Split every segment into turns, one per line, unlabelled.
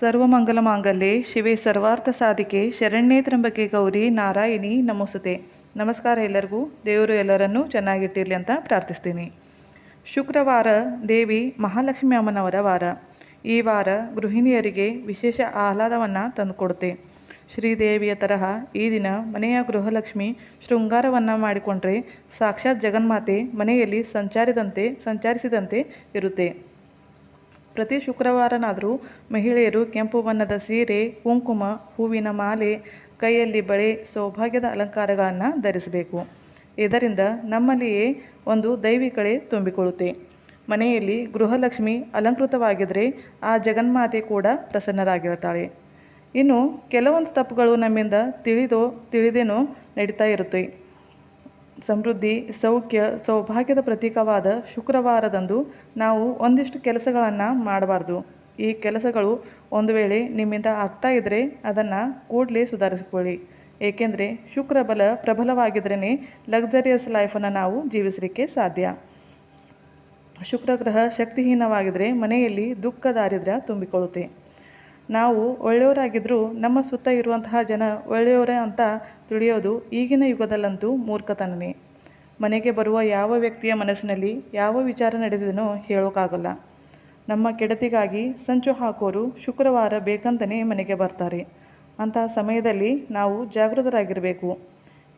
ಸರ್ವಮಂಗಲ ಮಾಂಗಲ್ಯ ಶಿವೆ ಸರ್ವಾರ್ಥ ಸಾಧಿಕೆ, ಶರಣ್ಯೇ ತ್ರಂಬಕೆ ಗೌರಿ, ನಾರಾಯಣಿ ನಮಸ್ತೆ. ನಮಸ್ಕಾರ ಎಲ್ಲರಿಗೂ, ದೇವರು ಎಲ್ಲರನ್ನೂ ಚೆನ್ನಾಗಿಟ್ಟಿರಲಿ ಅಂತ ಪ್ರಾರ್ಥಿಸ್ತೀನಿ. ಶುಕ್ರವಾರ ದೇವಿ ಮಹಾಲಕ್ಷ್ಮಿ ಅಮ್ಮನವರ ವಾರ. ಈ ವಾರ ಗೃಹಿಣಿಯರಿಗೆ ವಿಶೇಷ ಆಹ್ಲಾದವನ್ನು ತಂದುಕೊಡುತ್ತೆ. ಶ್ರೀದೇವಿಯ ತರಹ ಈ ದಿನ ಮನೆಯ ಗೃಹಲಕ್ಷ್ಮಿ ಶೃಂಗಾರವನ್ನು ಮಾಡಿಕೊಂಡ್ರೆ ಸಾಕ್ಷಾತ್ ಜಗನ್ಮಾತೆ ಮನೆಯಲ್ಲಿ ಸಂಚಾರಿದಂತೆ, ಸಂಚರಿಸಿದಂತೆ ಇರುತ್ತೆ. ಪ್ರತಿ ಶುಕ್ರವಾರನಾದರೂ ಮಹಿಳೆಯರು ಕೆಂಪು ಬಣ್ಣದ ಸೀರೆ, ಕುಂಕುಮ, ಹೂವಿನ ಮಾಲೆ, ಕೈಯಲ್ಲಿ ಬಳೆ, ಸೌಭಾಗ್ಯದ ಅಲಂಕಾರಗಳನ್ನು ಧರಿಸಬೇಕು. ಇದರಿಂದ ನಮ್ಮಲ್ಲಿಯೇ ಒಂದು ದೈವಿಕಳೆ ತುಂಬಿಕೊಳ್ಳುತ್ತೆ. ಮನೆಯಲ್ಲಿ ಗೃಹಲಕ್ಷ್ಮಿ ಅಲಂಕೃತವಾಗಿದ್ದರೆ ಆ ಜಗನ್ಮಾತೆ ಕೂಡ ಪ್ರಸನ್ನರಾಗಿರ್ತಾಳೆ. ಇನ್ನು ಕೆಲವೊಂದು ತಪ್ಪುಗಳು ನಮ್ಮಿಂದ ತಿಳಿದೋ, ತಿಳಿದೇನೋ ನಡೀತಾ ಇರುತ್ತೆ. ಸಮೃದ್ಧಿ, ಸೌಖ್ಯ, ಸೌಭಾಗ್ಯದ ಪ್ರತೀಕವಾದ ಶುಕ್ರವಾರದಂದು ನಾವು ಒಂದಿಷ್ಟು ಕೆಲಸಗಳನ್ನು ಮಾಡಬಾರ್ದು. ಈ ಕೆಲಸಗಳು ಒಂದು ವೇಳೆ ನಿಮ್ಮಿಂದ ಆಗ್ತಾ ಇದ್ದರೆ ಅದನ್ನು ಕೂಡಲೇ ಸುಧಾರಿಸಿಕೊಳ್ಳಿ. ಏಕೆಂದರೆ ಶುಕ್ರ ಬಲ ಪ್ರಬಲವಾಗಿದ್ರೇ ಲಕ್ಸರಿಯಸ್ ಲೈಫನ್ನು ನಾವು ಜೀವಿಸಲಿಕ್ಕೆ ಸಾಧ್ಯ. ಶುಕ್ರ ಗ್ರಹ ಶಕ್ತಿಹೀನವಾಗಿದ್ದರೆ ಮನೆಯಲ್ಲಿ ದುಃಖ, ದಾರಿದ್ರ್ಯ ತುಂಬಿಕೊಳ್ಳುತ್ತೆ. ನಾವು ಒಳ್ಳೆಯವರಾಗಿದ್ದರೂ ನಮ್ಮ ಸುತ್ತ ಇರುವಂತಹ ಜನ ಒಳ್ಳೆಯವರೇ ಅಂತ ತಿಳಿಯೋದು ಈಗಿನ ಯುಗದಲ್ಲಂತೂ ಮೂರ್ಖತನನೇ. ಮನೆಗೆ ಬರುವ ಯಾವ ವ್ಯಕ್ತಿಯ ಮನಸ್ಸಿನಲ್ಲಿ ಯಾವ ವಿಚಾರ ನಡೆದಿದನೋ ಹೇಳೋಕ್ಕಾಗಲ್ಲ ನಮ್ಮ ಕೆಡತಿಗಾಗಿ ಸಂಚು ಹಾಕೋರು ಶುಕ್ರವಾರ ಬೇಕಂತಲೇ ಮನೆಗೆ ಬರ್ತಾರೆ. ಅಂತಹ ಸಮಯದಲ್ಲಿ ನಾವು ಜಾಗೃತರಾಗಿರಬೇಕು.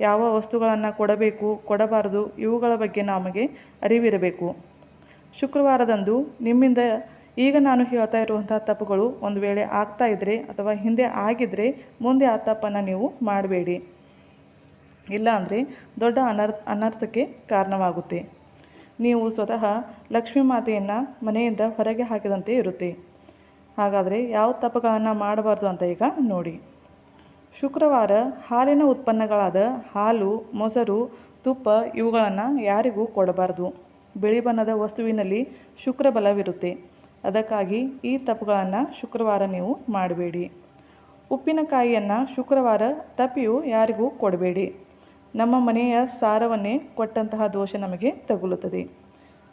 ಯಾವ ವಸ್ತುಗಳನ್ನು ಕೊಡಬೇಕು, ಕೊಡಬಾರದು ಇವುಗಳ ಬಗ್ಗೆ ನಮಗೆ ಅರಿವಿರಬೇಕು. ಶುಕ್ರವಾರದಂದು ನಿಮ್ಮಿಂದ ಈಗ ನಾನು ಹೇಳ್ತಾ ಇರುವಂಥ ತಪ್ಪುಗಳು ಒಂದು ವೇಳೆ ಆಗ್ತಾ ಇದ್ದರೆ ಅಥವಾ ಹಿಂದೆ ಆಗಿದ್ದರೆ ಮುಂದೆ ಆ ತಪ್ಪನ್ನು ನೀವು ಮಾಡಬೇಡಿ. ಇಲ್ಲ ಅಂದರೆ ದೊಡ್ಡ ಅನರ್ಥ ಅನರ್ಥಕ್ಕೆ ಕಾರಣವಾಗುತ್ತೆ. ನೀವು ಸ್ವತಃ ಲಕ್ಷ್ಮೀ ಮಾತೆಯನ್ನು ಮನೆಯಿಂದ ಹೊರಗೆ ಹಾಕಿದಂತೆ ಇರುತ್ತೆ. ಹಾಗಾದರೆ ಯಾವ ತಪ್ಪುಗಳನ್ನು ಮಾಡಬಾರ್ದು ಅಂತ ಈಗ ನೋಡಿ. ಶುಕ್ರವಾರ ಹಾಲಿನ ಉತ್ಪನ್ನಗಳಾದ ಹಾಲು, ಮೊಸರು, ತುಪ್ಪ ಇವುಗಳನ್ನು ಯಾರಿಗೂ ಕೊಡಬಾರ್ದು. ಬಿಳಿ ಬಣ್ಣದ ವಸ್ತುವಿನಲ್ಲಿ ಶುಕ್ರ ಬಲವಿರುತ್ತೆ ಅದಕ್ಕಾಗಿ ಈ ತಪ್ಪುಗಳನ್ನು ಶುಕ್ರವಾರ ನೀವು ಮಾಡಬೇಡಿ. ಉಪ್ಪಿನಕಾಯಿಯನ್ನು ಶುಕ್ರವಾರ ತಪ್ಪಿಯು ಯಾರಿಗೂ ಕೊಡಬೇಡಿ. ನಮ್ಮ ಮನೆಯ ಸಾರವನ್ನೇ ಕೊಟ್ಟಂತಹ ದೋಷ ನಮಗೆ ತಗುಲುತ್ತದೆ.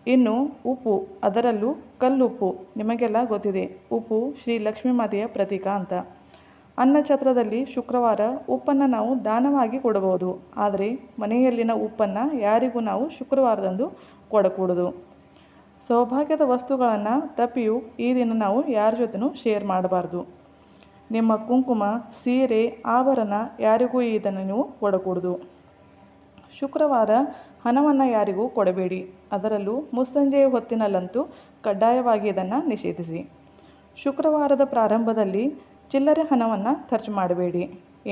ಇನ್ನು ಉಪ್ಪು, ಅದರಲ್ಲೂ ಕಲ್ಲುಪ್ಪು ನಿಮಗೆಲ್ಲ ಗೊತ್ತಿದೆ. ಉಪ್ಪು ಶ್ರೀ ಲಕ್ಷ್ಮೀ ಮಾತೆಯ ಪ್ರತೀಕ ಅಂತ. ಅನ್ನಛತ್ರದಲ್ಲಿ ಶುಕ್ರವಾರ ಉಪ್ಪನ್ನು ನಾವು ದಾನವಾಗಿ ಕೊಡಬಹುದು. ಆದರೆ ಮನೆಯಲ್ಲಿನ ಉಪ್ಪನ್ನು ಯಾರಿಗೂ ನಾವು ಶುಕ್ರವಾರದಂದು ಕೊಡಕೂಡದು. ಸೌಭಾಗ್ಯದ ವಸ್ತುಗಳನ್ನು ತಪ್ಪಿಯೂ ಈ ದಿನ ನಾವು ಯಾರ ಜೊತೆನೂ ಶೇರ್ ಮಾಡಬಾರ್ದು. ನಿಮ್ಮ ಕುಂಕುಮ, ಸೀರೆ, ಆಭರಣ ಯಾರಿಗೂ ಇದನ್ನು ನೀವು ಕೊಡಕೂಡ್ದು. ಶುಕ್ರವಾರ ಹಣವನ್ನು ಯಾರಿಗೂ ಕೊಡಬೇಡಿ. ಅದರಲ್ಲೂ ಮುಸ್ಸಂಜೆಯ ಹೊತ್ತಿನಲ್ಲಂತೂ ಕಡ್ಡಾಯವಾಗಿ ಇದನ್ನು ನಿಷೇಧಿಸಿ. ಶುಕ್ರವಾರದ ಪ್ರಾರಂಭದಲ್ಲಿ ಚಿಲ್ಲರೆ ಹಣವನ್ನು ಖರ್ಚು ಮಾಡಬೇಡಿ.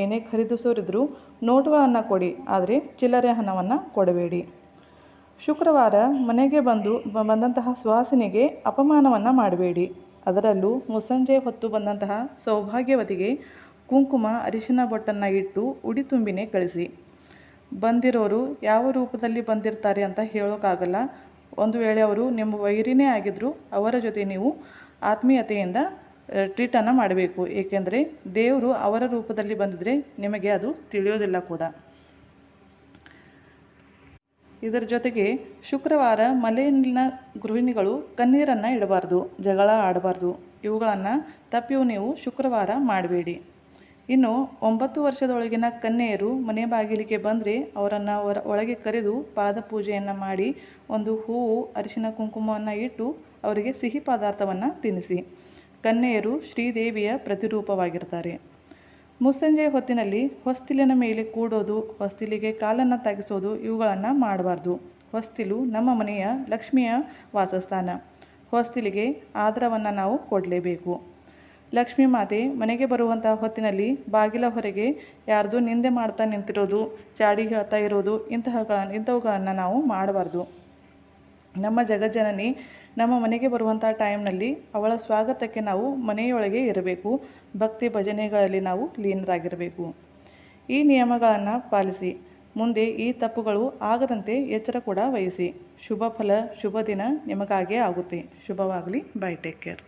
ಏನೇ ಖರೀದಿಸೋರಿದ್ರೂ ನೋಟುಗಳನ್ನು ಕೊಡಿ, ಆದರೆ ಚಿಲ್ಲರೆ ಹಣವನ್ನು ಕೊಡಬೇಡಿ. ಶುಕ್ರವಾರ ಮನೆಗೆ ಬಂದು ಬಂದಂತಹ ಸುವಾಸನೆಗೆ ಅಪಮಾನವನ್ನು ಮಾಡಬೇಡಿ. ಅದರಲ್ಲೂ ಮುಸಂಜೆ ಹೊತ್ತು ಬಂದಂತಹ ಸೌಭಾಗ್ಯವತಿಗೆ ಕುಂಕುಮ ಅರಿಶಿನ ಬೊಟ್ಟನ್ನು ಇಟ್ಟು ಉಡಿ ತುಂಬಿನೇ ಕಳಿಸಿ. ಬಂದಿರೋರು ಯಾವ ರೂಪದಲ್ಲಿ ಬಂದಿರ್ತಾರೆ ಅಂತ ಹೇಳೋಕ್ಕಾಗಲ್ಲ ಒಂದು ವೇಳೆ ಅವರು ನಿಮ್ಮ ವೈರಿನೇ ಆಗಿದ್ದರೂ ಅವರ ಜೊತೆ ನೀವು ಆತ್ಮೀಯತೆಯಿಂದ ಟ್ರೀಟನ್ನು ಮಾಡಬೇಕು. ಏಕೆಂದರೆ ದೇವರು ಅವರ ರೂಪದಲ್ಲಿ ಬಂದಿದ್ದರೆ ನಿಮಗೆ ಅದು ತಿಳಿಯೋದಿಲ್ಲ ಕೂಡ. ಇದರ ಜೊತೆಗೆ ಶುಕ್ರವಾರ ಮಲೆಯಲ್ಲಿನ ಗೃಹಿಣಿಗಳು ಕಣ್ಣೀರನ್ನು ಇಡಬಾರ್ದು, ಜಗಳ ಆಡಬಾರ್ದು. ಇವುಗಳನ್ನು ತಪ್ಪಿಯು ನೀವು ಶುಕ್ರವಾರ ಮಾಡಬೇಡಿ. ಇನ್ನು ಒಂಬತ್ತು ವರ್ಷದೊಳಗಿನ ಕನ್ಯೆಯರು ಮನೆ ಬಾಗಿಲಿಗೆ ಬಂದರೆ ಅವರನ್ನು ಹೊರ ಒಳಗೆ ಕರೆದು ಪಾದ ಪೂಜೆಯನ್ನು ಮಾಡಿ ಒಂದು ಹೂವು, ಅರಿಶಿನ ಕುಂಕುಮವನ್ನು ಇಟ್ಟು ಅವರಿಗೆ ಸಿಹಿ ಪದಾರ್ಥವನ್ನು ತಿನ್ನಿಸಿ. ಕನ್ಯೆಯರು ಶ್ರೀದೇವಿಯ ಪ್ರತಿರೂಪವಾಗಿರ್ತಾರೆ. ಮುಸ್ಸಂಜೆ ಹೊತ್ತಿನಲ್ಲಿ ಹೊಸ್ತಿಲಿನ ಮೇಲೆ ಕೂಡೋದು, ಹೊಸ್ತಿಲಿಗೆ ಕಾಲನ್ನು ತಾಗಿಸೋದು ಇವುಗಳನ್ನು ಮಾಡಬಾರ್ದು. ಹೊಸ್ತಿಲು ನಮ್ಮ ಮನೆಯ ಲಕ್ಷ್ಮಿಯ ವಾಸಸ್ಥಾನ. ಹೊಸ್ತಿಲಿಗೆ ಆದರವನ್ನು ನಾವು ಕೊಡಲೇಬೇಕು. ಲಕ್ಷ್ಮೀ ಮಾತೆ, ಮನೆಗೆ ಬರುವಂಥ ಹೊತ್ತಿನಲ್ಲಿ ಬಾಗಿಲ ಹೊರಗೆ ಯಾರ್ದು ನಿಂದೆ ಮಾಡ್ತಾ ನಿಂತಿರೋದು, ಚಾಡಿ ಹೇಳ್ತಾ ಇರೋದು ಇಂತಹಗಳನ್ನು ಇಂಥವುಗಳನ್ನು ನಾವು ಮಾಡಬಾರ್ದು. ನಮ್ಮ ಜಗಜ್ಜನನಿ ನಮ್ಮ ಮನೆಗೆ ಬರುವಂಥ ಟೈಮ್ನಲ್ಲಿ ಅವಳ ಸ್ವಾಗತಕ್ಕೆ ನಾವು ಮನೆಯೊಳಗೆ ಇರಬೇಕು. ಭಕ್ತಿ ಭಜನೆಗಳಲ್ಲಿ ನಾವು ಲೀನರಾಗಿರಬೇಕು. ಈ ನಿಯಮಗಳನ್ನು ಪಾಲಿಸಿ. ಮುಂದೆ ಈ ತಪ್ಪುಗಳು ಆಗದಂತೆ ಎಚ್ಚರ ಕೂಡ ವಹಿಸಿ. ಶುಭ ಫಲ, ಶುಭ ದಿನ ನಿಮಗಾಗೇ ಆಗುತ್ತೆ. ಶುಭವಾಗಲಿ. Bye take care